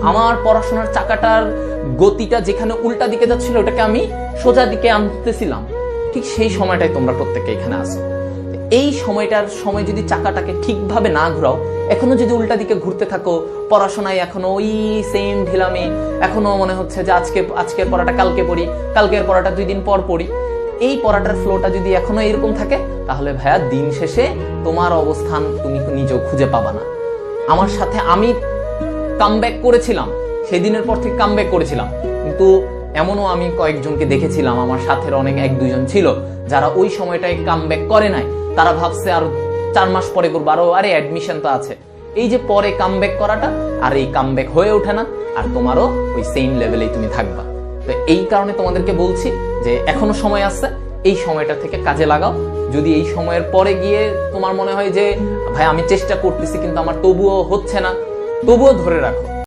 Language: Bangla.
আমার পড়াশোনার চাকাটার গতিটা যেখানে উল্টা দিকে যাচ্ছিল, ওটাকে আমি সোজা দিকে আনতেছিলাম। ঠিক সেই সময়টাই তোমরা প্রত্যেকে এখানে আসো এই সময়টার সময় যদি চাকাটাকে ঠিকভাবে না ঘোরাও, এখনও যদি উল্টা দিকে ঘুরতে থাকো, পড়াশোনায় এখনও ওই সেম ঢিলামি, এখনও মনে হচ্ছে যে আজকে, আজকের পড়াটা কালকে পড়ি, কালকের পড়াটা দুই দিন পর পড়ি। এই পড়াটার ফ্লোটা যদি এখনও এরকম থাকে, তাহলে ভাইয়া দিন শেষে তোমার অবস্থান তুমি নিজেও খুঁজে পাবা না। আমার সাথে আমি কামব্যাক করেছিলাম সেই দিনের পর থেকে কামব্যাক করেছিলাম। কিন্তু এমনও আমি কয়েকজনকে দেখেছিলাম, আমার সাথের অনেক এক, দুইজন ছিল, যারা ওই সময়টায় কামব্যাক করে নাই। তারা ভাবছে আর চার মাস পরে করব, আরও, আরে অ্যাডমিশন তো আছে। এই যে পরে কামব্যাক করাটা, আর এই কামব্যাক হয়ে ওঠে না, আর তোমারও ওই সেম লেভেলেই তুমি থাকবা। তো এই কারণে তোমাদেরকে বলছি যে এখনও সময় আছে, এই সময়টা থেকে কাজে লাগাও। যদি এই সময়ের পরে গিয়ে তোমার মনে হয় যে, ভাই, আমি চেষ্টা করতেছি, কিন্তু আমার তবুও হচ্ছে না তবুও ধরে রাখো।